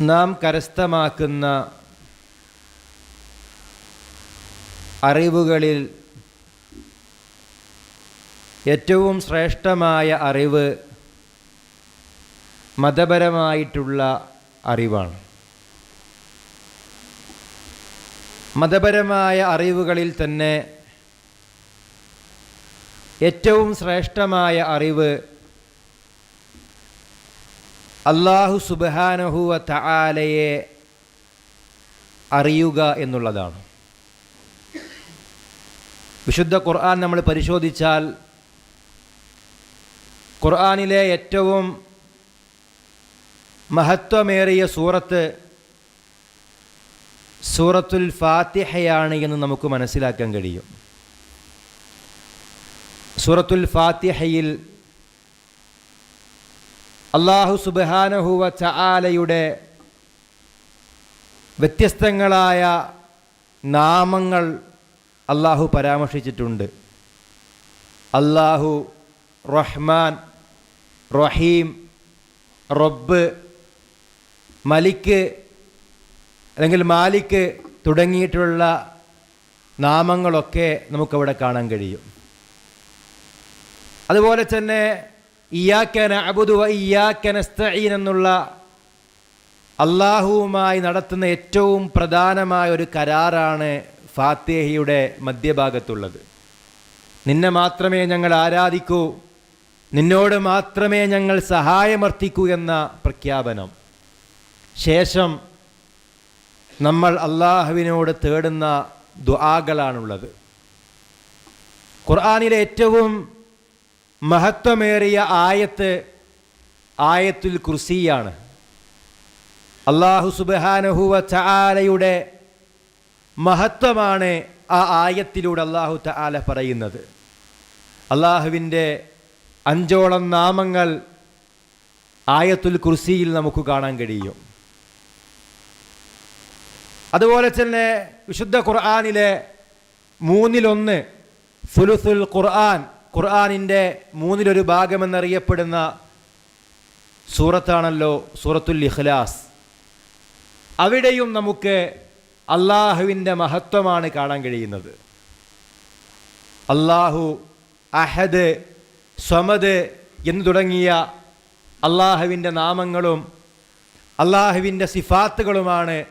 നാം കരസ്ഥമാക്കുന്ന അറിവുകളിൽ ഏറ്റവും ശ്രേഷ്ഠമായ അറിവ് മതപരമായിട്ടുള്ള അറിവാണ്. മതപരമായ അറിവുകളിൽ തന്നെ ഏറ്റവും ശ്രേഷ്ഠമായ അറിവ് അള്ളാഹു സുബാനഹുവ തആലയെ അറിയുക എന്നുള്ളതാണ്. വിശുദ്ധ ഖുർആൻ നമ്മൾ പരിശോധിച്ചാൽ ഖുർആനിലെ ഏറ്റവും മഹത്വമേറിയ സൂറത്ത് സൂറത്തുൽ ഫാത്തിഹയാണ് എന്ന് നമുക്ക് മനസ്സിലാക്കാൻ കഴിയും. സൂറത്തുൽ ഫാത്തിഹയിൽ അള്ളാഹു സുബാനഹുവ ചാലയുടെ വ്യത്യസ്തങ്ങളായ നാമങ്ങൾ അള്ളാഹു പരാമർശിച്ചിട്ടുണ്ട്. അള്ളാഹു റഹ്മാൻ റഹീം റബ്ബ് മലിക്ക് അല്ലെങ്കിൽ മാലിക്ക് തുടങ്ങിയിട്ടുള്ള നാമങ്ങളൊക്കെ നമുക്കവിടെ കാണാൻ കഴിയും. അതുപോലെ തന്നെ ഇയാക്കന അബുദുവ ഇയാക്കനസ്തീൻ എന്നുള്ള അള്ളാഹുവുമായി നടത്തുന്ന ഏറ്റവും പ്രധാനമായ ഒരു കരാറാണ് ഫാത്തേഹിയുടെ മധ്യഭാഗത്തുള്ളത്. നിന്നെ മാത്രമേ ഞങ്ങൾ ആരാധിക്കൂ നിന്നോട് മാത്രമേ ഞങ്ങൾ സഹായമർത്ഥിക്കൂ എന്ന പ്രഖ്യാപനം. ശേഷം നമ്മൾ അള്ളാഹുവിനോട് തേടുന്ന ദുആകളാണുള്ളത്. ഖുർആാനിലെ ഏറ്റവും മഹത്വമേറിയ ആയത്ത് ആയത്തുൽ കുർസിയാണ്. അള്ളാഹു സുബാനഹുവ ചാലയുടെ മഹത്വമാണ് ആ ആയത്തിലൂടെ അള്ളാഹു ചാല പറയുന്നത്. അള്ളാഹുവിന്റെ അഞ്ചോളം നാമങ്ങൾ ആയത്തുൽ കുർസിയിൽ നമുക്ക് കാണാൻ കഴിയും. അതുപോലെ തന്നെ വിശുദ്ധ ഖുർആാനിലെ മൂന്നിലൊന്ന് സുലുസുൽ ഖുർആൻ ഖുർആാനിന്റെ മൂന്നിലൊരു ഭാഗമെന്നറിയപ്പെടുന്ന സൂറത്താണല്ലോ സൂറത്തുൽ ഇഖ്ലാസ്. അവിടെയും നമുക്ക് അള്ളാഹുവിന്റെ മഹത്വമാണ് കാണാൻ കഴിയുന്നത്. അള്ളാഹു അഹദ് സ്വമദ് എന്ന് തുടങ്ങിയ അള്ളാഹുവിന്റെ നാമങ്ങളും അള്ളാഹുവിന്റെ സിഫാത്തുകളുമാണ്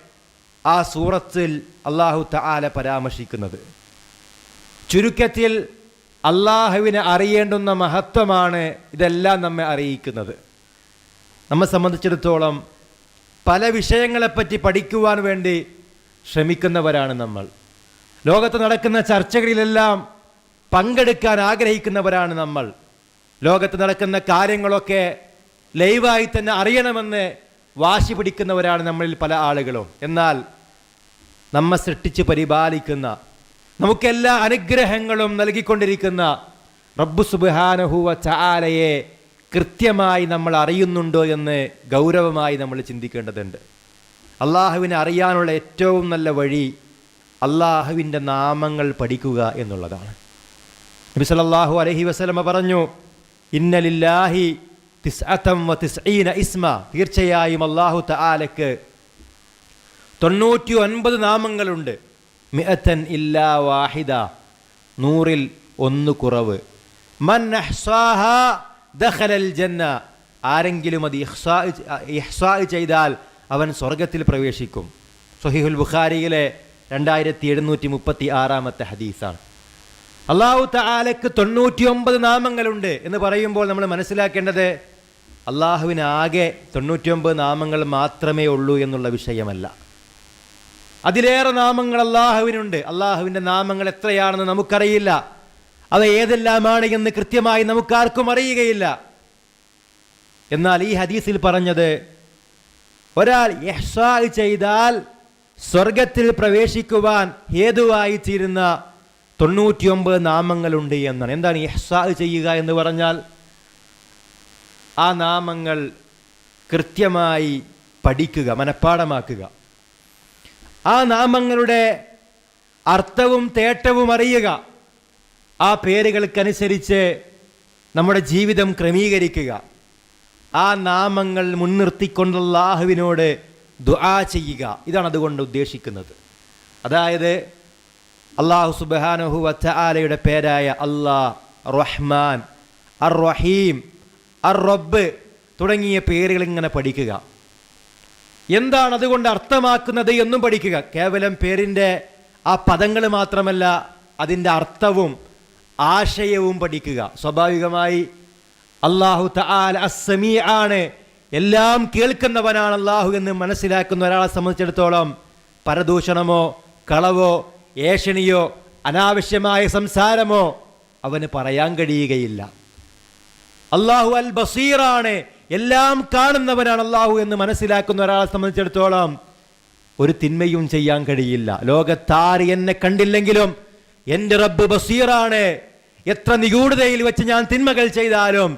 ആ സൂറത്തിൽ അള്ളാഹു തആല പരാമർശിക്കുന്നത്. ചുരുക്കത്തിൽ അള്ളാഹുവിനെ അറിയേണ്ടുന്ന മഹത്വമാണ് ഇതെല്ലാം നമ്മെ അറിയിക്കുന്നത്. നമ്മെ സംബന്ധിച്ചിടത്തോളം പല വിഷയങ്ങളെപ്പറ്റി പഠിക്കുവാൻ വേണ്ടി ശ്രമിക്കുന്നവരാണ് നമ്മൾ. ലോകത്ത് നടക്കുന്ന ചർച്ചകളിലെല്ലാം പങ്കെടുക്കാൻ ആഗ്രഹിക്കുന്നവരാണ് നമ്മൾ. ലോകത്ത് നടക്കുന്ന കാര്യങ്ങളൊക്കെ ലൈവായി തന്നെ അറിയണമെന്ന് വാശി പിടിക്കുന്നവരാണ് നമ്മളിൽ പല ആളുകളും. എന്നാൽ നമ്മെ സൃഷ്ടിച്ച് പരിപാലിക്കുന്ന നമുക്കെല്ലാ അനുഗ്രഹങ്ങളും നൽകിക്കൊണ്ടിരിക്കുന്ന റബ്ബു സുബാനഹുവ ചാലയെ കൃത്യമായി നമ്മൾ അറിയുന്നുണ്ടോ എന്ന് ഗൗരവമായി നമ്മൾ ചിന്തിക്കേണ്ടതുണ്ട്. അള്ളാഹുവിനെ അറിയാനുള്ള ഏറ്റവും നല്ല വഴി അള്ളാഹുവിന്റെ നാമങ്ങൾ പഠിക്കുക എന്നുള്ളതാണ്. നബി സല്ലല്ലാഹു അലൈഹി വസല്ലമ പറഞ്ഞു ഇന്നലില്ലാഹി തിസ്അതം വ തിസ്ഈന ഇസ്മ. തീർച്ചയായും അള്ളാഹു തആലക്ക് തൊണ്ണൂറ്റി ഒൻപത് നാമങ്ങളുണ്ട്. മിഅത്തൻ ഇല്ലാ വാഹിദ. നൂറിൽ ഒന്ന് കുറവ്. മൻ ദഖലൽ ജന്ന. ആരെങ്കിലും അത് ഇഹ്സാ ചെയ്താൽ അവൻ സ്വർഗത്തിൽ പ്രവേശിക്കും. സഹിഹുൽ ബുഖാരിയിലെ രണ്ടായിരത്തി എഴുന്നൂറ്റി മുപ്പത്തി ആറാമത്തെ ഹദീസാണ്. അള്ളാഹു താലക്ക് തൊണ്ണൂറ്റി ഒമ്പത് നാമങ്ങളുണ്ട് എന്ന് പറയുമ്പോൾ നമ്മൾ മനസ്സിലാക്കേണ്ടത് അള്ളാഹുവിനാകെ തൊണ്ണൂറ്റിയൊമ്പത് നാമങ്ങൾ മാത്രമേ ഉള്ളൂ എന്നുള്ള വിഷയമല്ല. അതിലേറെ നാമങ്ങൾ അള്ളാഹുവിനുണ്ട് അള്ളാഹുവിന്റെ നാമങ്ങൾ എത്രയാണെന്ന് നമുക്കറിയില്ല. അത് ഏതെല്ലാമാണ് എന്ന് കൃത്യമായി നമുക്കാർക്കും അറിയുകയില്ല. എന്നാൽ ഈ ഹദീസിൽ പറഞ്ഞത് ഒരാൾ യഹ്സാൽ ചെയ്താൽ സ്വർഗത്തിൽ പ്രവേശിക്കുവാൻ ഹേതുവായി തീരുന്ന തൊണ്ണൂറ്റിയൊമ്പത് നാമങ്ങളുണ്ട് എന്നാണ്. എന്താണ് യഹ്സാ ചെയ്യുക എന്ന് പറഞ്ഞാൽ? ആ നാമങ്ങൾ കൃത്യമായി പഠിക്കുക മനഃപ്പാടമാക്കുക ആ നാമങ്ങളുടെ അർത്ഥവും തേട്ടവും അറിയുക. ആ പേരുകൾക്കനുസരിച്ച് നമ്മുടെ ജീവിതം ക്രമീകരിക്കുക. ആ നാമങ്ങൾ മുൻനിർത്തിക്കൊണ്ടുള്ള അള്ളാഹുവിനോട് ദുആ ചെയ്യുക. ഇതാണ് അതുകൊണ്ട് ഉദ്ദേശിക്കുന്നത്. അതായത് അള്ളാഹു സുബാനഹു വച്ചാലയുടെ പേരായ അള്ളാ റഹ്മാൻ അർ റഹീം അർ റബ്ബ് തുടങ്ങിയ പേരുകൾ ഇങ്ങനെ പഠിക്കുക. എന്താണ് അതുകൊണ്ട് അർത്ഥമാക്കുന്നത് എന്നും പഠിക്കുക. കേവലം പേരിന്റെ ആ പദങ്ങൾ മാത്രമല്ല അതിന്റെ അർത്ഥവും ആശയവും പഠിക്കുക. സ്വാഭാവികമായി അള്ളാഹു തആല അസ്സമീ ആണ്. എല്ലാം കേൾക്കുന്നവനാണ് അള്ളാഹു എന്ന് മനസ്സിലാക്കുന്ന ഒരാളെ സംബന്ധിച്ചിടത്തോളം പരദൂഷണമോ കളവോ ഏഷണിയോ അനാവശ്യമായ സംസാരമോ അവന് പറയാൻ കഴിയുകയില്ല. അള്ളാഹു അൽ ബസീറാണ്. എല്ലാം കാണുന്നവനാണ് അള്ളാഹു എന്ന് മനസ്സിലാക്കുന്ന ഒരാളെ സംബന്ധിച്ചിടത്തോളം ഒരു തിന്മയും ചെയ്യാൻ കഴിയില്ല. ലോകത്താര് എന്നെ കണ്ടില്ലെങ്കിലും എന്റെ റബ്ബ് ബസീറാണ്. എത്ര നിഗൂഢതയിൽ വെച്ച് ഞാൻ തിന്മകൾ ചെയ്താലും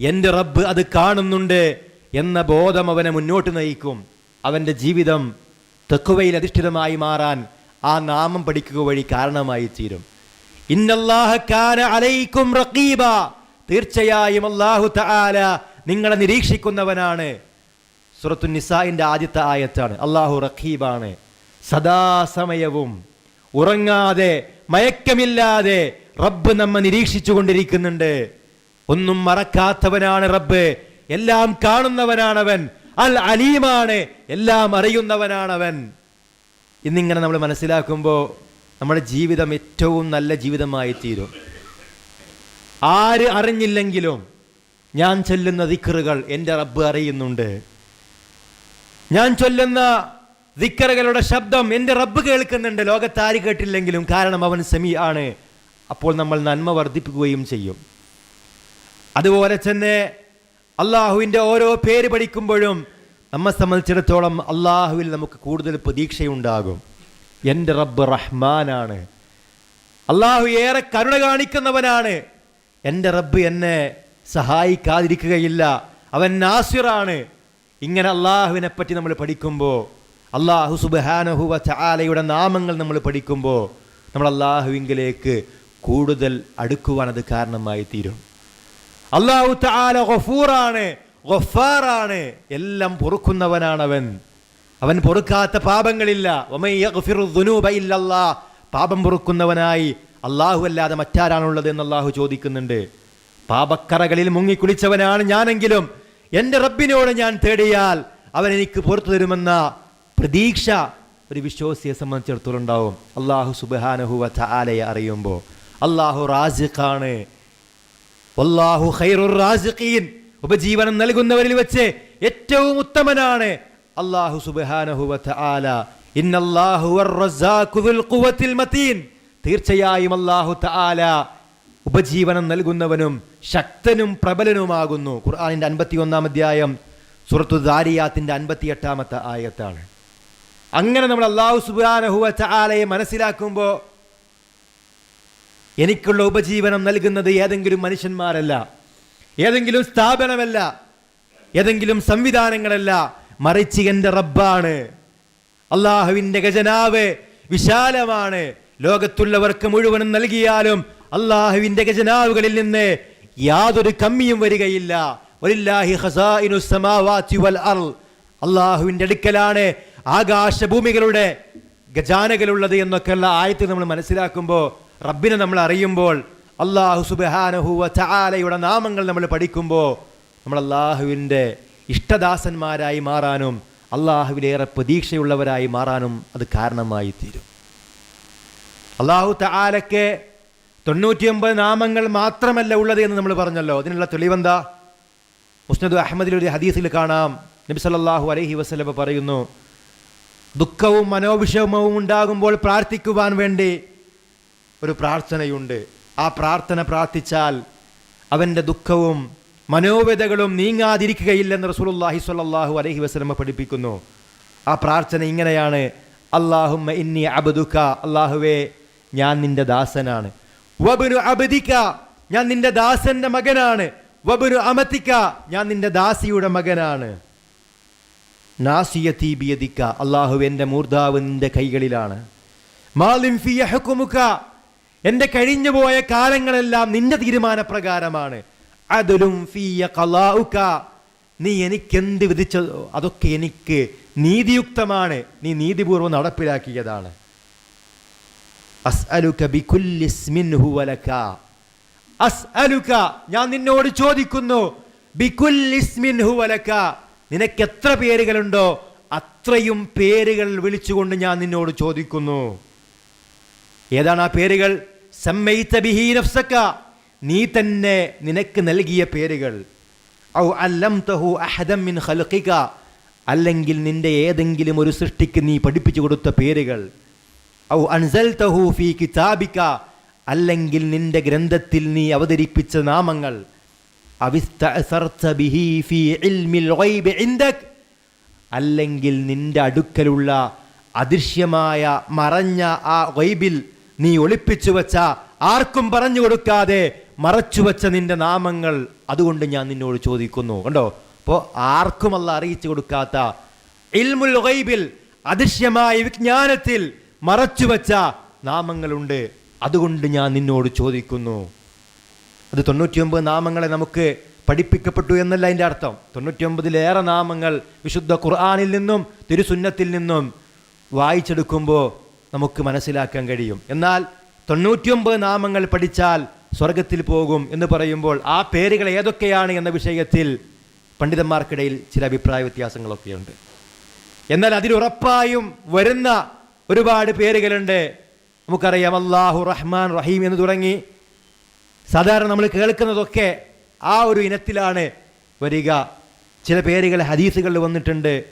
എന്റെ റബ്ബ് അത് കാണുന്നുണ്ട് എന്ന ബോധം അവനെ മുന്നോട്ട് നയിക്കും. അവന്റെ ജീവിതം തെക്കുവയിൽ അധിഷ്ഠിതമായി മാറാൻ ആ നാമം പഠിക്കുക വഴി കാരണമായി തീരും. ഇന്നല്ലാഹ കാന അലൈക്കും റഖീബ. തീർച്ചയായും അള്ളാഹു തആല നിങ്ങളെ നിരീക്ഷിക്കുന്നവനാണ്. സുറത്തു നിസായിന്റെ ആദ്യത്തെ ആയത്താണ്. അള്ളാഹു റഖീബാണ്. സദാസമയവും ഉറങ്ങാതെ മയക്കമില്ലാതെ റബ്ബ് നമ്മെ നിരീക്ഷിച്ചു കൊണ്ടിരിക്കുന്നുണ്ട്. ഒന്നും മറക്കാത്തവനാണ് റബ്ബ്. എല്ലാം കാണുന്നവനാണവൻ. അൽ അലീമാണ്. എല്ലാം അറിയുന്നവനാണവൻ. ഇന്നിങ്ങനെ നമ്മൾ മനസ്സിലാക്കുമ്പോൾ നമ്മുടെ ജീവിതം ഏറ്റവും നല്ല ജീവിതമായി തീരും ആര് അറിഞ്ഞില്ലെങ്കിലും ഞാൻ ചൊല്ലുന്ന ദിക്കറുകൾ എന്റെ റബ്ബ് അറിയുന്നുണ്ട്. ഞാൻ ചൊല്ലുന്ന ദിക്കറുകളുടെ ശബ്ദം എന്റെ റബ്ബ് കേൾക്കുന്നുണ്ട്. ലോകത്ത് കേട്ടില്ലെങ്കിലും കാരണം അവൻ സെമി ആണ്. അപ്പോൾ നമ്മൾ നന്മ വർദ്ധിപ്പിക്കുകയും ചെയ്യും. അതുപോലെ തന്നെ അള്ളാഹുവിന്റെ ഓരോ പേര് പഠിക്കുമ്പോഴും നമ്മെ സംബന്ധിച്ചിടത്തോളം അള്ളാഹുവിൽ നമുക്ക് കൂടുതൽ പ്രതീക്ഷയുണ്ടാകും. എന്റെ റബ്ബ് റഹ്മാനാണ് അള്ളാഹു ഏറെ കരുണ കാണിക്കുന്നവനാണ്. എന്റെ റബ്ബ് എന്നെ സഹായിക്കാതിരിക്കുകയില്ല. അവൻ നാസിറാണ്. ഇങ്ങനെ അള്ളാഹുവിനെ പറ്റി നമ്മൾ പഠിക്കുമ്പോൾ അള്ളാഹു സുബാനഹുവ ചാലയുടെ നാമങ്ങൾ നമ്മൾ പഠിക്കുമ്പോൾ നമ്മൾ അള്ളാഹുവിങ്കിലേക്ക് കൂടുതൽ അടുക്കുവാൻ അത് കാരണമായി തീരും. അള്ളാഹു താല ഗഫൂറാണ് ഗഫാറാണ്. എല്ലാം പൊറുക്കുന്നവനാണവൻ. അവൻ പൊറുക്കാത്ത പാപങ്ങളില്ല. പാപം പൊറുക്കുന്നവനായി അള്ളാഹു അല്ലാതെ മറ്റാരാണുള്ളത് എന്ന് അള്ളാഹു ചോദിക്കുന്നുണ്ട്. പാപക്കറകളിൽ മുങ്ങിക്കുളിച്ചവനാണ് ഞാനെങ്കിലും. എന്റെ റബ്ബിനോട് ഞാൻ തേടിയാൽ അവൻ എനിക്ക് പുറത്തു തരുമെന്ന പ്രതീക്ഷ ഒരു വിശ്വാസിയെ സംബന്ധിച്ചിടത്തോളം ഉണ്ടാവും. അള്ളാഹു സുബാനഹുവ ആലയെ അറിയുമ്പോൾ. അള്ളാഹു റാസിഖാണ്. അള്ളാഹു ഖൈറുർ റാസിഖീൻ. ഉപജീവനം നൽകുന്നവരിൽ വെച്ച് ഏറ്റവും ഉത്തമനാണ് അള്ളാഹു സുബ്ഹാനഹു വല ഇന്നല്ലാഹു തീർച്ചയായും അല്ലാഹു തആല ഉപജീവനം നൽകുന്നവനും ശക്തനും പ്രബലനുമാകുന്നു. ഖുർആാനിന്റെ അൻപത്തി ഒന്നാം അധ്യായം സുറത്തു ദാരിയാത്തിന്റെ അൻപത്തി എട്ടാമത്തെ ആയത്താണ്. അങ്ങനെ നമ്മൾ അള്ളാഹു സുബാനഹു ചാലയെ മനസ്സിലാക്കുമ്പോൾ എനിക്കുള്ള ഉപജീവനം നൽകുന്നത് ഏതെങ്കിലും മനുഷ്യന്മാരല്ല ഏതെങ്കിലും സ്ഥാപനമല്ല ഏതെങ്കിലും സംവിധാനങ്ങളല്ല. മറിച്ച് എന്റെ റബ്ബാണ്. അള്ളാഹുവിന്റെ ഖജനാവ് വിശാലമാണ്. ലോകത്തുള്ളവർക്ക് മുഴുവനും നൽകിയാലും അള്ളാഹുവിന്റെ ഖജനാവുകളിൽ നിന്ന് യാതൊരു കമ്മിയും വരികയില്ല. അള്ളാഹുവിന്റെ അടുക്കലാണ് ആകാശഭൂമികളുടെ ഖജാനകളുള്ളത് എന്നൊക്കെയുള്ള ആയത്ത് നമ്മൾ മനസ്സിലാക്കുമ്പോൾ റബ്ബിനെ നമ്മൾ അറിയുമ്പോൾ അള്ളാഹു സുബാനഹുവ ചാലയുടെ നാമങ്ങൾ നമ്മൾ പഠിക്കുമ്പോൾ നമ്മൾ അള്ളാഹുവിന്റെ ഇഷ്ടദാസന്മാരായി മാറാനും അള്ളാഹുവിലേറെ പ്രതീക്ഷയുള്ളവരായി മാറാനും അത് കാരണമായി തീരും അള്ളാഹു തആലക്ക് തൊണ്ണൂറ്റിയൊമ്പത് നാമങ്ങൾ മാത്രമല്ല ഉള്ളത് എന്ന് നമ്മൾ പറഞ്ഞല്ലോ. അതിനുള്ള തെളിവെന്താ? മുസ്നദ് അഹമ്മദിൽ ഒരു ഹദീസിൽ കാണാം. നബി സല്ലാഹു അലഹി വസ്ലബ് പറയുന്നു ദുഃഖവും മനോവിഷമവും ഉണ്ടാകുമ്പോൾ പ്രാർത്ഥിക്കുവാൻ വേണ്ടി ഒരു പ്രാർത്ഥനയുണ്ട്. ആ പ്രാർത്ഥന പ്രാർത്ഥിച്ചാൽ അവന്റെ ദുഃഖവും മനോവേദകളും നീങ്ങാതിരിക്കുകയില്ലെന്ന് റസൂലുല്ലാഹി സ്വല്ലല്ലാഹു അലൈഹി വസല്ലമ പഠിപ്പിക്കുന്നു. ആ പ്രാർത്ഥന ഇങ്ങനെയാണ്. അള്ളാഹുമ്മ ഇന്നി അബദുക അള്ളാഹുവേ ഞാൻ നിന്റെ ദാസനാണ്. വബനു അബദിക്ക ഞാൻ നിന്റെ ദാസന്റെ മകനാണ്. വബുനു അമത്തിക്ക ഞാൻ നിന്റെ ദാസിയുടെ മകനാണ്. നാസിയ തീബിയതിക്ക അള്ളാഹു എന്റെ മൂർധാവ് നിന്റെ കൈകളിലാണ്. മാലിം ഫിയ ഹുക്കുമുക എന്റെ കഴിഞ്ഞുപോയ കാലങ്ങളെല്ലാം നിന്റെ തീരുമാനപ്രകാരമാണ്. അതിലും ഫിയ ഖലാഉക നീ എനിക്കെന്ത് വിധിച്ചതോ അതൊക്കെ എനിക്ക് നീതിയുക്തമാണ്. നീ നീതിപൂർവം നടപ്പിലാക്കിയതാണ്. ഞാൻ നിന്നോട് ചോദിക്കുന്നു നിനക്ക് എത്ര പേരുകളുണ്ടോ? അത്രയും പേരുകൾ വിളിച്ചുകൊണ്ട് ഞാൻ നിന്നോട് ചോദിക്കുന്നു. ഏതാണ് ആ പേരുകൾ? നീ തന്നെ നിനക്ക് നൽകിയ പേരുകൾ. ഔ അല്ലംതഹു അഹദം മിൻ ഖൽഖിക. അല്ലെങ്കിൽ നിന്റെ ഏതെങ്കിലും ഒരു സൃഷ്ടിക്ക് നീ പഠിപ്പിച്ചു കൊടുത്ത പേരുകൾ. ഔ അൻസൽതഹു ഫീ കിതാബിക അല്ലെങ്കിൽ നിന്റെ ഗ്രന്ഥത്തിൽ നീ അവതരിപ്പിച്ച നാമങ്ങൾ അല്ലെങ്കിൽ നിന്റെ അടുക്കലുള്ള അദൃശ്യമായ മറഞ്ഞ ആ വൈബിൽ നീ ഒളിപ്പിച്ചു വച്ച ആർക്കും പറഞ്ഞു കൊടുക്കാതെ മറച്ചു വച്ച നിന്റെ നാമങ്ങൾ അതുകൊണ്ട് ഞാൻ നിന്നോട് ചോദിക്കുന്നു. കണ്ടോ? അപ്പോൾ ആർക്കും അല്ല അറിയിച്ചു കൊടുക്കാത്ത ഇൽമുൽ വൈബിൽ അദൃശ്യമായ വിജ്ഞാനത്തിൽ മറച്ചു വച്ച നാമങ്ങളുണ്ട്. അതുകൊണ്ട് ഞാൻ നിന്നോട് ചോദിക്കുന്നു. അത് തൊണ്ണൂറ്റിയൊമ്പത് നാമങ്ങളെ നമുക്ക് പഠിപ്പിക്കപ്പെട്ടു എന്നല്ല അതിന്റെ അർത്ഥം. തൊണ്ണൂറ്റിയൊമ്പതിലേറെ നാമങ്ങൾ വിശുദ്ധ ഖുർആാനിൽ നിന്നും തിരുസുന്നത്തിൽ നിന്നും വായിച്ചെടുക്കുമ്പോൾ നമുക്ക് മനസ്സിലാക്കാൻ കഴിയും. എന്നാൽ തൊണ്ണൂറ്റിയൊമ്പത് നാമങ്ങൾ പഠിച്ചാൽ സ്വർഗത്തിൽ പോകും എന്ന് പറയുമ്പോൾ ആ പേരുകൾ ഏതൊക്കെയാണ് എന്ന വിഷയത്തിൽ പണ്ഡിതന്മാർക്കിടയിൽ ചില അഭിപ്രായ വ്യത്യാസങ്ങളൊക്കെയുണ്ട്. എന്നാൽ അതിലുറപ്പായും വരുന്ന ഒരുപാട് പേരുകളുണ്ട്. നമുക്കറിയാം അള്ളാഹു റഹ്മാൻ റഹീം എന്ന് തുടങ്ങി. സാധാരണ നമ്മൾ കേൾക്കുന്നതൊക്കെ ആ ഒരു ഇനത്തിലാണ് വരിക. ചില പേരുകൾ ഹദീസുകളിൽ വന്നിട്ടുണ്ട്.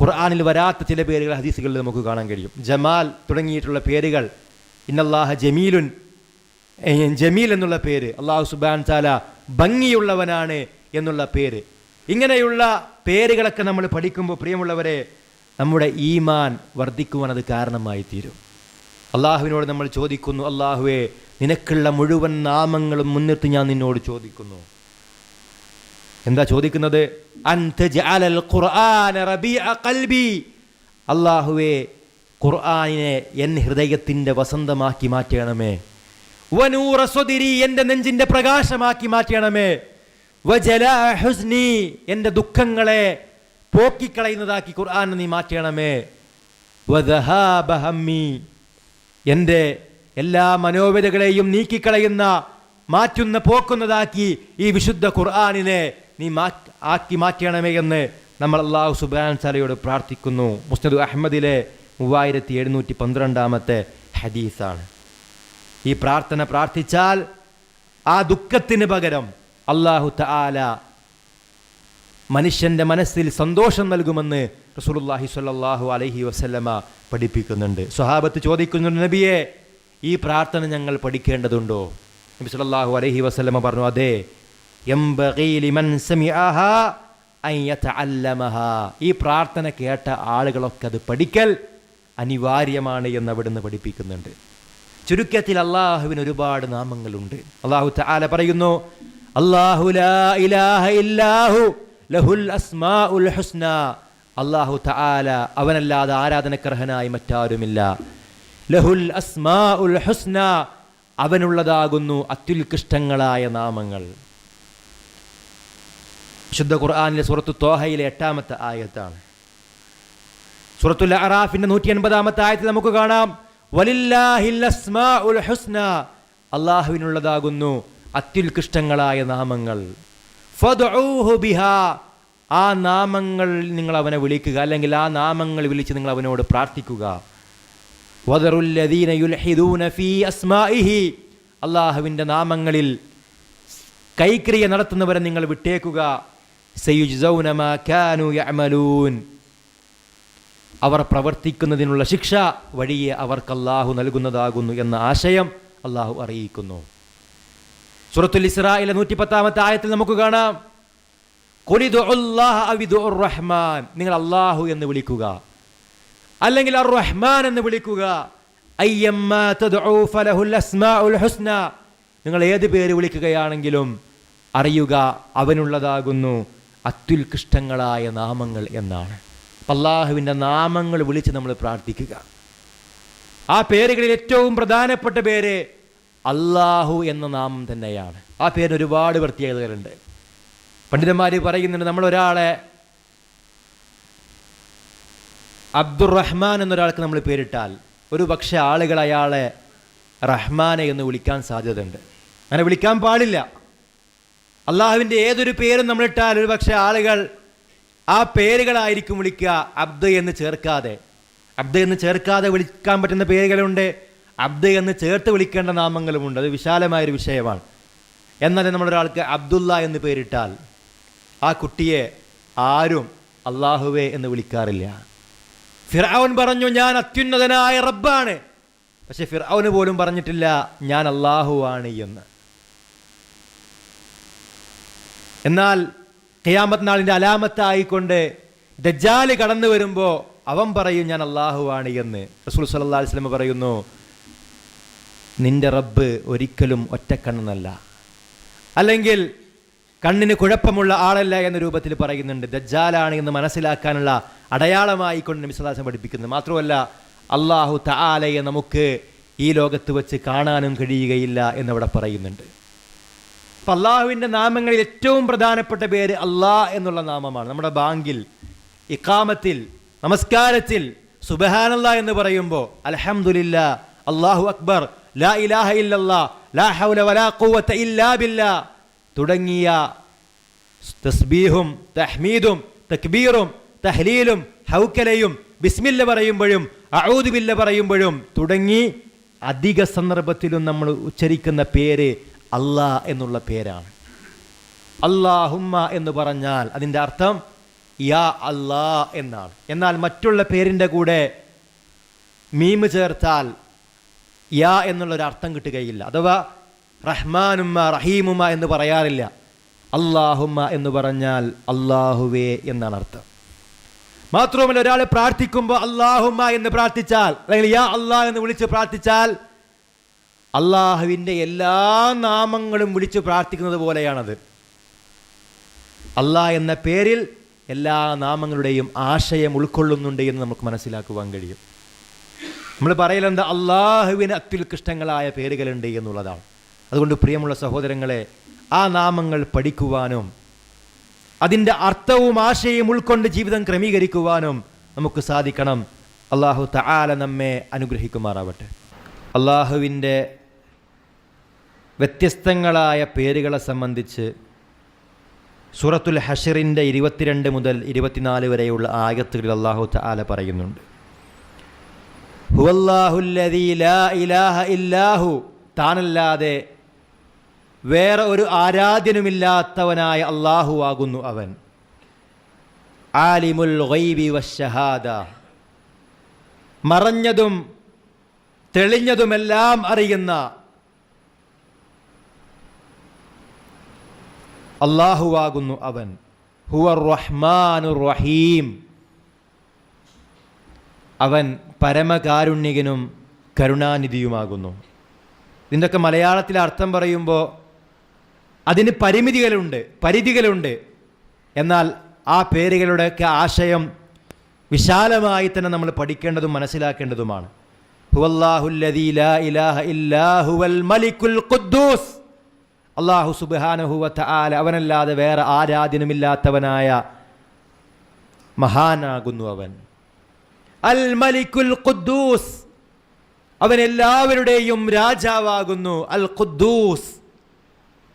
ഖുർആാനിൽ വരാത്ത ചില പേരുകൾ ഹദീസുകളിൽ നമുക്ക് കാണാൻ കഴിയും. ജമാൽ തുടങ്ങിയിട്ടുള്ള പേരുകൾ. ഇന്നല്ലാഹ ജമീലുൻ ജമീൽ എന്നുള്ള പേര്. അള്ളാഹു സുബാൻ താല ഭംഗിയുള്ളവനാണ് എന്നുള്ള പേര്. ഇങ്ങനെയുള്ള പേരുകളൊക്കെ നമ്മൾ പഠിക്കുമ്പോൾ പ്രിയമുള്ളവരെ നമ്മുടെ ഈമാൻ വർദ്ധിക്കുവാൻ അത് കാരണമായി തീരും അള്ളാഹുവിനോട് നമ്മൾ ചോദിക്കുന്നു അള്ളാഹുവെ നിനക്കുള്ള മുഴുവൻ നാമങ്ങളും മുൻനിർത്തി ഞാൻ നിന്നോട് ചോദിക്കുന്നു. എന്താ ചോദിക്കുന്നത്? അള്ളാഹുവെ ഖുർആനിനെ എൻ ഹൃദയത്തിന്റെ വസന്തമാക്കി മാറ്റണമേ. വനൂറസ്വതിരി എന്റെ നെഞ്ചിന്റെ പ്രകാശമാക്കി മാറ്റണമേ. വജല ഹുസ്നി എന്റെ ദുഃഖങ്ങളെ പോക്കിക്കളയുന്നതാക്കി ഖുർആൻ നീ മാറ്റണമേ. വദഹാബ ഹമ്മി എന്റെ എല്ലാ മനോവ്യതകളെയും നീക്കിക്കളയുന്ന മാറ്റുന്ന പോക്കുന്നതാക്കി ഈ വിശുദ്ധ ഖുർആാനിനെ നീ മാ ആക്കി മാറ്റണമേ എന്ന് നമ്മൾ അള്ളാഹു സുബാൻ സാലയോട് പ്രാർത്ഥിക്കുന്നു. മുസ്നദ് അഹമ്മദിലെ മൂവായിരത്തി എഴുന്നൂറ്റി പന്ത്രണ്ടാമത്തെ ഹദീസാണ്. ഈ പ്രാർത്ഥന പ്രാർത്ഥിച്ചാൽ ആ ദുഃഖത്തിന് പകരം അള്ളാഹു തആല മനുഷ്യന്റെ മനസ്സിൽ സന്തോഷം നൽകുമെന്ന് റസൂലുള്ളാഹി സ്വല്ലല്ലാഹു അലൈഹി വസല്ലമ പഠിപ്പിക്കുന്നുണ്ട്. സ്വഹാബത്ത് ചോദിക്കുന്നുണ്ട് നബിയെ ഈ പ്രാർത്ഥന ഞങ്ങൾ പഠിക്കേണ്ടതുണ്ടോ? നബി സ്വല്ലല്ലാഹു അലൈഹി വസല്ലമ പറഞ്ഞു അതെ. ഈ പ്രാർത്ഥന കേട്ട ആളുകളൊക്കെ അത് പഠിക്കൽ അനിവാര്യമാണ് എന്ന് അവിടുന്ന് പഠിപ്പിക്കുന്നുണ്ട്. ചുരുക്കത്തിൽ അള്ളാഹുവിന് ഒരുപാട് നാമങ്ങളുണ്ട്. അള്ളാഹു തആല പറയുന്നു അല്ലാഹു ലാ അസ്മാ ഉൽ ലഹുൽ ഹുസ്ന. അല്ലാഹു തആല അവനല്ലാതെ ആരാധനക്കർഹനായി മറ്റാരുമില്ല. ലഹുൽ അസ്മാഉൽ ഹുസ്ന അവനുള്ളതാകുന്നു അത്യുൽകൃഷ്ടങ്ങളായ നാമങ്ങൾ. വിശുദ്ധ ഖുർആാനിലെ സുറത്തു തോഹയിലെ എട്ടാമത്തെ ആയത്താണ്. സൂറത്തുൽ അറാഫിന്റെ നൂറ്റി എൺപതാമത്തെ ആയത്തിൽ നമുക്ക് കാണാം. അള്ളാഹുവിനുള്ളതാകുന്നു അത്യുൽകൃഷ്ടങ്ങളായ നാമങ്ങൾ. ബിഹാ. ആ നാമങ്ങൾ നിങ്ങൾ അവനെ വിളിക്കുക. അല്ലെങ്കിൽ ആ നാമങ്ങൾ വിളിച്ച് നിങ്ങൾ അവനോട് പ്രാർത്ഥിക്കുക. അള്ളാഹുവിന്റെ നാമങ്ങളിൽ കൈക്രിയ നടത്തുന്നവരെ നിങ്ങൾ വിട്ടേക്കുക. അവർ പ്രവർത്തിക്കുന്നതിനുള്ള ശിക്ഷ വഴിയെ അവർക്ക് അള്ളാഹു നൽകുന്നതാകുന്നു എന്ന ആശയം അള്ളാഹു അറിയിക്കുന്നു. സൂറത്തുൽ ഇസ്രായിലെ നൂറ്റി പത്താമത്തെ ആയത്തിൽ നമുക്ക് കാണാം. "ഖുലിദു അല്ലാഹ റഹ്മാൻ. നിങ്ങൾ അള്ളാഹു എന്ന് വിളിക്കുക. അല്ലെങ്കിൽ അർ റഹ്മാൻ എന്ന് വിളിക്കുക. നിങ്ങൾ ഏത് പേര് വിളിക്കുകയാണെങ്കിലും അറിയുക അവനുള്ളതാകുന്നു. അത്യുത്കൃഷ്ടങ്ങളായ നാമങ്ങൾ എന്നാണ്. അള്ളാഹുവിന്റെ നാമങ്ങൾ വിളിച്ച് നമ്മൾ പ്രാർത്ഥിക്കുക. ആ പേരുകളിൽ ഏറ്റവും പ്രധാനപ്പെട്ട പേര് അള്ളാഹു എന്ന നാമം തന്നെയാണ്. ആ പേരിന് ഒരുപാട് പ്രത്യേകതകളുണ്ട്. പണ്ഡിതന്മാർ പറയുന്നുണ്ട് നമ്മൾ ഒരാളെ അബ്ദുറഹ്മാൻ എന്നൊരാൾക്ക് നമ്മൾ പേരിട്ടാൽ ഒരു പക്ഷേ ആളുകൾ അയാളെ റഹ്മാനെ എന്ന് വിളിക്കാൻ സാധ്യതയുണ്ട്. അങ്ങനെ വിളിക്കാൻ പാടില്ല. അള്ളാഹുവിന്റെ ഏതൊരു പേരും നമ്മളിട്ടാൽ ഒരു പക്ഷേ ആളുകൾ ആ പേരുകളായിരിക്കും വിളിക്കുക അബ്ദ് എന്ന് ചേർക്കാതെ. അബ്ദ് എന്ന് ചേർക്കാതെ വിളിക്കാൻ പറ്റുന്ന പേരുകളുണ്ട്. അബ്ദ് എന്ന് ചേർത്ത് വിളിക്കേണ്ട നാമങ്ങളുമുണ്ട്. അത് വിശാലമായൊരു വിഷയമാണ്. എന്നാൽ നമ്മളൊരാൾക്ക് അബ്ദുള്ള എന്ന് പേരിട്ടാൽ ആ കുട്ടിയെ ആരും അള്ളാഹുവേ എന്ന് വിളിക്കാറില്ല. ഫിർഔൻ പറഞ്ഞു ഞാൻ അത്യുന്നതനായ റബ്ബാണ്. പക്ഷെ ഫിർഔന് പോലും പറഞ്ഞിട്ടില്ല ഞാൻ അള്ളാഹുവാണ് എന്ന്. എന്നാൽ ഖിയാമത്ത് നാളിന്റെ അലാമത്തായിക്കൊണ്ട് ദജ്ജാൽ കടന്നു വരുമ്പോൾ അവൻ പറയും ഞാൻ അള്ളാഹുവാണ് എന്ന്. റസൂൽ സല്ലാ വസ്ലമ പറയുന്നു നിന്റെ റബ്ബ് ഒരിക്കലും ഒറ്റക്കണ്ണെന്നല്ല അല്ലെങ്കിൽ കണ്ണിന് കുഴപ്പമുള്ള ആളല്ല എന്ന രൂപത്തിൽ പറയുന്നുണ്ട്. ദജ്ജാലാണ് എന്ന് മനസ്സിലാക്കാനുള്ള അടയാളമായി കൊണ്ട് നിമിഷദാസം പഠിപ്പിക്കുന്നത് മാത്രമല്ല അള്ളാഹു തആലയെ നമുക്ക് ഈ ലോകത്ത് വെച്ച് കാണാനും കഴിയുകയില്ല എന്നവിടെ പറയുന്നുണ്ട്. അപ്പം അള്ളാഹുവിന്റെ നാമങ്ങളിൽ ഏറ്റവും പ്രധാനപ്പെട്ട പേര് അള്ളാ എന്നുള്ള നാമമാണ്. നമ്മുടെ ബാങ്കിൽ ഇക്കാമത്തിൽ നമസ്കാരത്തിൽ സുബഹാനല്ല എന്ന് പറയുമ്പോൾ അലഹമുല്ല അള്ളാഹു അക്ബർ ലാ ഇലാഹ ഇല്ലല്ലാ ലാ ഹൗല വലാ ഖുവത ഇല്ലാ ബില്ലാ. തുടങ്ങിയ തസ്ബീഹും തഹ്മീദും തക്ബീറും തഹ്ലീലും ഹൗക്കലയും ബിസ്മില്ല പറയുമ്പോഴും അഊദുബില്ല പറയുമ്പോഴും തുടങ്ങി അധിക സന്ദർഭത്തിലും നമ്മൾ ഉച്ചരിക്കുന്ന പേര് അല്ലാ എന്നുള്ള പേരാണ്. അല്ലാഹുമ്മ എന്ന് പറഞ്ഞാൽ അതിന്റെ അർത്ഥം യാ അല്ലാ എന്നാണ്. എന്നാൽ മറ്റുള്ള പേരിന്റെ കൂടെ മീമ് ചേർത്താൽ യാ എന്നുള്ളൊരു അർത്ഥം കിട്ടുകയില്ല. അഥവാ റഹ്മാനുമ്മ റഹീമുമ്മ എന്ന് പറയാറില്ല. അള്ളാഹുമ്മ എന്ന് പറഞ്ഞാൽ അള്ളാഹുവേ എന്നാണ് അർത്ഥം. മാത്രവുമല്ല ഒരാൾ പ്രാർത്ഥിക്കുമ്പോൾ അള്ളാഹുമ്മ എന്ന് പ്രാർത്ഥിച്ചാൽ അല്ലെങ്കിൽ യാ അള്ളാഹ് എന്ന് വിളിച്ച് പ്രാർത്ഥിച്ചാൽ അള്ളാഹുവിന്റെ എല്ലാ നാമങ്ങളും വിളിച്ച് പ്രാർത്ഥിക്കുന്നത് പോലെയാണത്. അള്ളാഹ് എന്ന പേരിൽ എല്ലാ നാമങ്ങളുടെയും ആശയം ഉൾക്കൊള്ളുന്നുണ്ട് എന്ന് നമുക്ക് മനസ്സിലാക്കുവാൻ കഴിയും. നമ്മൾ പറയലെന്ത്? അള്ളാഹുവിന് അത്യുത്കൃഷ്ടങ്ങളായ പേരുകളുണ്ട് എന്നുള്ളതാണ്. അതുകൊണ്ട് പ്രിയമുള്ള സഹോദരങ്ങളെ ആ നാമങ്ങൾ പഠിക്കുവാനും അതിന്റെ അർത്ഥവും ആശയവും ഉൾക്കൊണ്ട് ജീവിതം ക്രമീകരിക്കുവാനും നമുക്ക് സാധിക്കണം. അള്ളാഹു തആല നമ്മെ അനുഗ്രഹിക്കുമാറാവട്ടെ. അള്ളാഹുവിന്റെ വ്യത്യസ്തങ്ങളായ പേരുകളെ സംബന്ധിച്ച് സൂറത്തുൽ ഹഷറിന്റെ ഇരുപത്തിരണ്ട് മുതൽ ഇരുപത്തിനാല് വരെയുള്ള ആയത്തുകളിൽ അള്ളാഹു തആല പറയുന്നുണ്ട്. ലാ ഇലാഹ ഇല്ലാഹു. താനല്ലാതെ വേറെ ഒരു ആരാധ്യനുമില്ലാത്തവനായ അള്ളാഹു ആകുന്നു അവൻ. ആലിമുൽ ഗൈബി മറഞ്ഞതും തെളിഞ്ഞതുമെല്ലാം അറിയുന്ന അള്ളാഹുവാകുന്നു അവൻ. ഹുവർ റഹ്മാനുർ റഹീം. അവൻ പരമകാരുണ്യകനും കരുണാനിധിയുമാകുന്നു. ഇതിന്റെയൊക്കെ മലയാളത്തിൽ അർത്ഥം പറയുമ്പോൾ അതിന് പരിമിതികളുണ്ട് പരിധികളുണ്ട്. എന്നാൽ ആ പേരുകളുടെയൊക്കെ ആശയം വിശാലമായി തന്നെ നമ്മൾ പഠിക്കേണ്ടതും മനസ്സിലാക്കേണ്ടതുമാണ്. അള്ളാഹു സുബ്ഹാനഹുവ തആല അവനല്ലാതെ വേറെ ആരാധ്യനുമില്ലാത്തവനായ മഹാനാകുന്നു അവൻ. അൽ മലിക്കുൽ ഖുദ്ദൂസ്. അവൻ എല്ലാവരുടെയും രാജാവാകുന്നു അൽ ഖുദ്ദൂസ്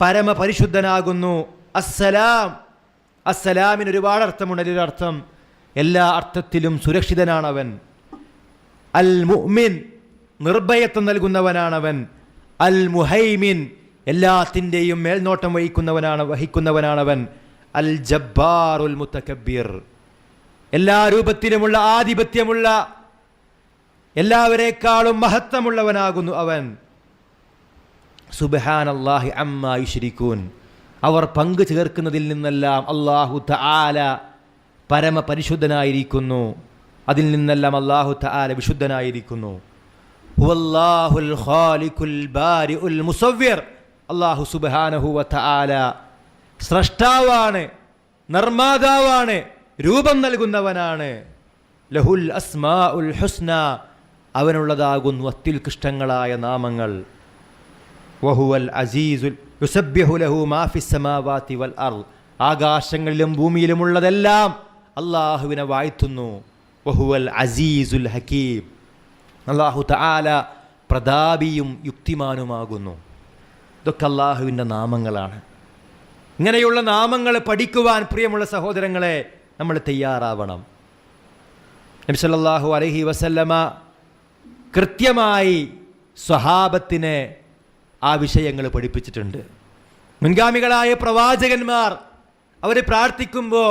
പരമപരിശുദ്ധനാകുന്നു. അസ്സലാം. അസ്സലാമിന് ഒരുപാട് അർത്ഥമുണ്ട് അർത്ഥം. എല്ലാ അർത്ഥത്തിലും സുരക്ഷിതനാണവൻ. അൽ മുഹ്മിൻ നിർഭയത്വം നൽകുന്നവനാണവൻ. അൽ മുഹൈമിൻ എല്ലാത്തിന്റെയും മേൽനോട്ടം വഹിക്കുന്നവനാണ് വഹിക്കുന്നവനാണവൻ. അൽ ജബ്ബാറുൽ മുത്തക്കബീർ എല്ലാ രൂപത്തിലുമുള്ള ആധിപത്യമുള്ള എല്ലാവരേക്കാളും മഹത്വമുള്ളവനാകുന്നു അവൻ. സുബഹാൻ അള്ളാഹി അമ്മായിഷിരിക്കൂൻ അവർ പങ്കു ചേർക്കുന്നതിൽ നിന്നെല്ലാം അള്ളാഹു തആല പരമപരിശുദ്ധനായിരിക്കുന്നു. അതിൽ നിന്നെല്ലാം അള്ളാഹു തആല വിശുദ്ധനായിരിക്കുന്നു. അള്ളാഹു സുബഹാനഹു വ തആല സ്രഷ്ടാവാണ് നിർമ്മാതാവാണ് രൂപം നൽകുന്നവനാണ്. ലഹുൽ അസ്മാ ഉൽ ഹുസ്ന. അവനുള്ളതാകുന്നു അത്യുത്കൃഷ്ടങ്ങളായ നാമങ്ങൾ. വഹുവൽ അസീസുൽ യുസബ്യഹു ലഹു മാഫിസ് സമാവാതി വൽ അർ ആകാശങ്ങളിലും ഭൂമിയിലുമുള്ളതെല്ലാം അള്ളാഹുവിനെ വാഴ്ത്തുന്നു. വഹുവൽ അസീസുൽ ഹക്കീം അള്ളാഹു തആല പ്രതാപിയും യുക്തിമാനുമാകുന്നു. ഇതൊക്കെ അള്ളാഹുവിന്റെ നാമങ്ങളാണ്. ഇങ്ങനെയുള്ള നാമങ്ങൾ പഠിക്കുവാൻ പ്രിയമുള്ള സഹോദരങ്ങളെ നമ്മൾ തയ്യാറാവണം. നബി സല്ലല്ലാഹു അലൈഹി വസല്ലമ കൃത്യമായി സ്വഹാബത്തിനെ ആ വിഷയങ്ങൾ പഠിപ്പിച്ചിട്ടുണ്ട്. മുൻഗാമികളായ പ്രവാചകന്മാർ അവർ പ്രാർത്ഥിക്കുമ്പോൾ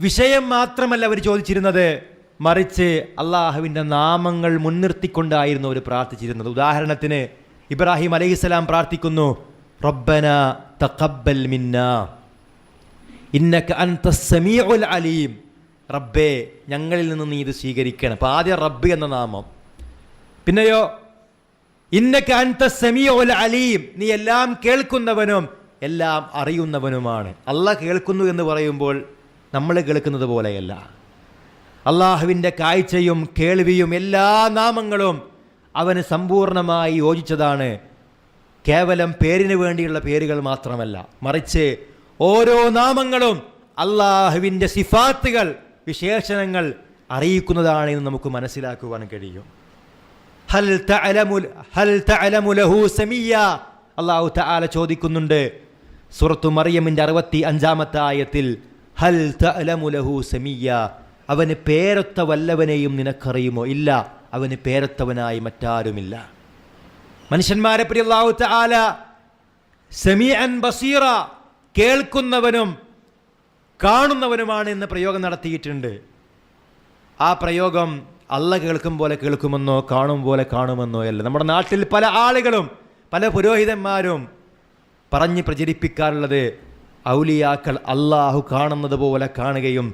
വിഷയം മാത്രമല്ല അവർ ചോദിച്ചിരുന്നത് മറിച്ച് അള്ളാഹുവിന്റെ നാമങ്ങൾ മുൻനിർത്തിക്കൊണ്ടായിരുന്നു അവർ പ്രാർത്ഥിച്ചിരുന്നത്. ഉദാഹരണത്തിന് ഇബ്രാഹിം അലൈഹിസ്സലാം പ്രാർത്ഥിക്കുന്നു റബ്ബന തഖബ്ബൽ മിന്ന. ഇന്നക അൻത സമീഉൽ അലീം. റബ്ബേ ഞങ്ങളിൽ നിന്ന് നീ ഇത് സ്വീകരിക്കണം. അപ്പോൾ ആദ്യം റബ്ബ് എന്ന നാമം. പിന്നെയോ ഇന്നക്ക് സമീഉൽ അലീം. നീ എല്ലാം കേൾക്കുന്നവനും എല്ലാം അറിയുന്നവനുമാണ്. അള്ളാഹ് കേൾക്കുന്നു എന്ന് പറയുമ്പോൾ നമ്മൾ കേൾക്കുന്നത് പോലെയല്ല. അള്ളാഹുവിന്റെ കാഴ്ചയും കേൾവിയും എല്ലാ നാമങ്ങളും അവന് സമ്പൂർണമായി യോജിച്ചതാണ്. കേവലം പേരിന് വേണ്ടിയുള്ള പേരുകൾ മാത്രമല്ല. മറിച്ച് ഓരോ നാമങ്ങളും അള്ളാഹുവിന്റെ സിഫാത്തുകൾ വിശേഷണങ്ങൾ അറിയിക്കുന്നതാണ് എന്ന് നമുക്ക് മനസ്സിലാക്കുവാൻ കഴിയും. ഹൽ ഹൽ അള്ളാഹു തആല ചോദിക്കുന്നുണ്ട് സുറത്തു മറിയമിന്റെ അറുപത്തി അഞ്ചാമത്തെ ആയത്തിൽ ഹൽ തഅലമു ലഹു സമീയ. അവന് പേരൊത്ത വല്ലവനെയും നിനക്കറിയുമോ? ഇല്ല അവന് പേരൊത്തവനായി മറ്റാരുമില്ല. മനുഷ്യന്മാരെ പ്രിയ അള്ളാഹു തആല സമീഅൻ ബസീറ. കേൾക്കുന്നവനും കാണുന്നവനുമാണ് എന്ന പ്രയോഗം നടത്തിയിട്ടുണ്ട്. ആ പ്രയോഗം അല്ല കേൾക്കും പോലെ കേൾക്കുമെന്നോ കാണും പോലെ കാണുമെന്നോ അല്ല. നമ്മുടെ നാട്ടിൽ പല ആളുകളും പല പുരോഹിതന്മാരും പറഞ്ഞ് പ്രചരിപ്പിക്കാറുള്ളത് ഔലിയാക്കൾ അള്ളാഹു കാണുന്നത് പോലെ കാണുകയും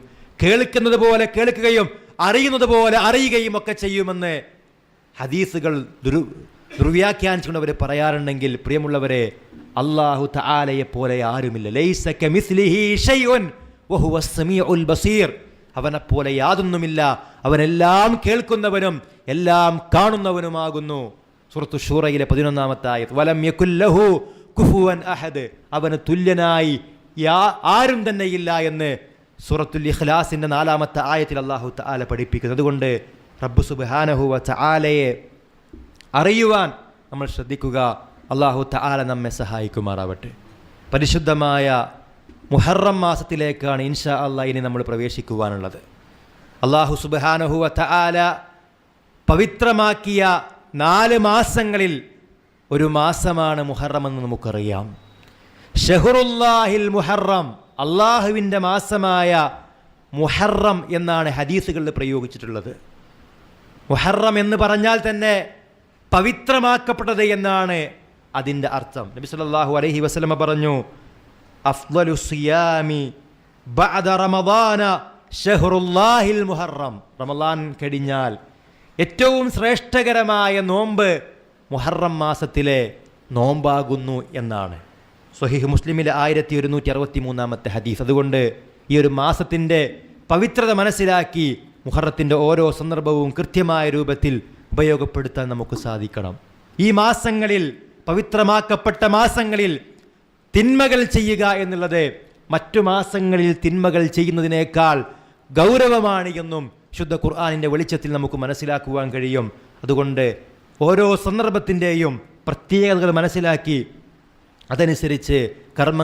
കേൾക്കുന്നത് പോലെ കേൾക്കുകയും അറിയുന്നത് പോലെ അറിയുകയും ഒക്കെ ചെയ്യുമെന്ന് ഹദീസുകൾ ദുരു ദുർവ്യാഖ്യാനിച്ചുകൊണ്ട് അവർ പറയാറുണ്ടെങ്കിൽ പ്രിയമുള്ളവരെ അള്ളാഹു തആലയെ പോലെ ആരുമില്ല. ലൈസ കമിസ്ലിഹി ഷൈഉൻ വഹുവ സമീഉൽ ബസീർ. അവനെപ്പോലെ യാതൊന്നുമില്ല. അവനെല്ലാം കേൾക്കുന്നവനും എല്ലാം കാണുന്നവനുമാകുന്നു. സുഹൃത്തു ഷൂറയിലെ പതിനൊന്നാമത്തെ ആയത് വലം യകുല്ലഹു കുഫുവൻ അഹദ്. അവന് തുല്യനായി യാ ആരും ഇല്ല എന്ന് സൂറത്തുൽ ഇഖ്ലാസിന്റെ നാലാമത്തെ ആയത്തിൽ അള്ളാഹു തആല പഠിപ്പിക്കുന്നത് അതുകൊണ്ട് റബ്ബ് സുബ്ഹാനഹു വ തആലയെ അറിയുവാൻ നമ്മൾ ശ്രദ്ധിക്കുക. അള്ളാഹു താല നമ്മെ സഹായിക്കുമാറാവട്ടെ. പരിശുദ്ധമായ മുഹറം മാസത്തിലേക്കാണ് ഇൻഷാ അള്ളാഹ് ഇനി നമ്മൾ പ്രവേശിക്കുവാനുള്ളത്. അള്ളാഹു വ തആല പവിത്രമാക്കിയ നാല് മാസങ്ങളിൽ ഒരു മാസമാണ് മുഹറം എന്ന് നമുക്കറിയാം. ഷെഹുറുല്ലാഹിൽ മുഹറം അള്ളാഹുവിന്റെ മാസമായ മുഹറം എന്നാണ് ഹദീസുകളിൽ പ്രയോഗിച്ചിട്ടുള്ളത്. മുഹറം എന്ന് പറഞ്ഞാൽ തന്നെ പവിത്രമാക്കപ്പെട്ടത് എന്നാണ് അതിന്റെ അർത്ഥം. നബി സല്ലല്ലാഹു അലൈഹി വസ്ലമ പറഞ്ഞു അഫ്ളലു സിയാമി ബഅദ റമദാന മുഹറം. റമദാൻ കഴിഞ്ഞാൽ ഏറ്റവും ശ്രേഷ്ഠകരമായ നോമ്പ് മുഹറം മാസത്തിലെ നോമ്പാകുന്നു എന്നാണ്. സ്വഹീഹ് മുസ്ലിമിലെ ആയിരത്തി ഒരുന്നൂറ്റി അറുപത്തി മൂന്നാമത്തെ ഹദീസ്. അതുകൊണ്ട് ഈ ഒരു മാസത്തിന്റെ പവിത്രത മനസ്സിലാക്കി മുഹറത്തിന്റെ ഓരോ സന്ദർഭവും കൃത്യമായ രൂപത്തിൽ ഉപയോഗപ്പെടുത്താൻ നമുക്ക് സാധിക്കണം. ഈ മാസങ്ങളിൽ പവിത്രമാക്കപ്പെട്ട മാസങ്ങളിൽ തിന്മകൾ ചെയ്യുക എന്നുള്ളത് മറ്റു മാസങ്ങളിൽ തിന്മകൾ ചെയ്യുന്നതിനേക്കാൾ ഗൗരവമാണ് എന്നും ശുദ്ധ ഖുർആാനിന്റെ വെളിച്ചത്തിൽ നമുക്ക് മനസ്സിലാക്കുവാൻ കഴിയും. അതുകൊണ്ട് ഓരോ സന്ദർഭത്തിന്റെയും പ്രത്യേകതകൾ മനസ്സിലാക്കി അതനുസരിച്ച് കർമ്മ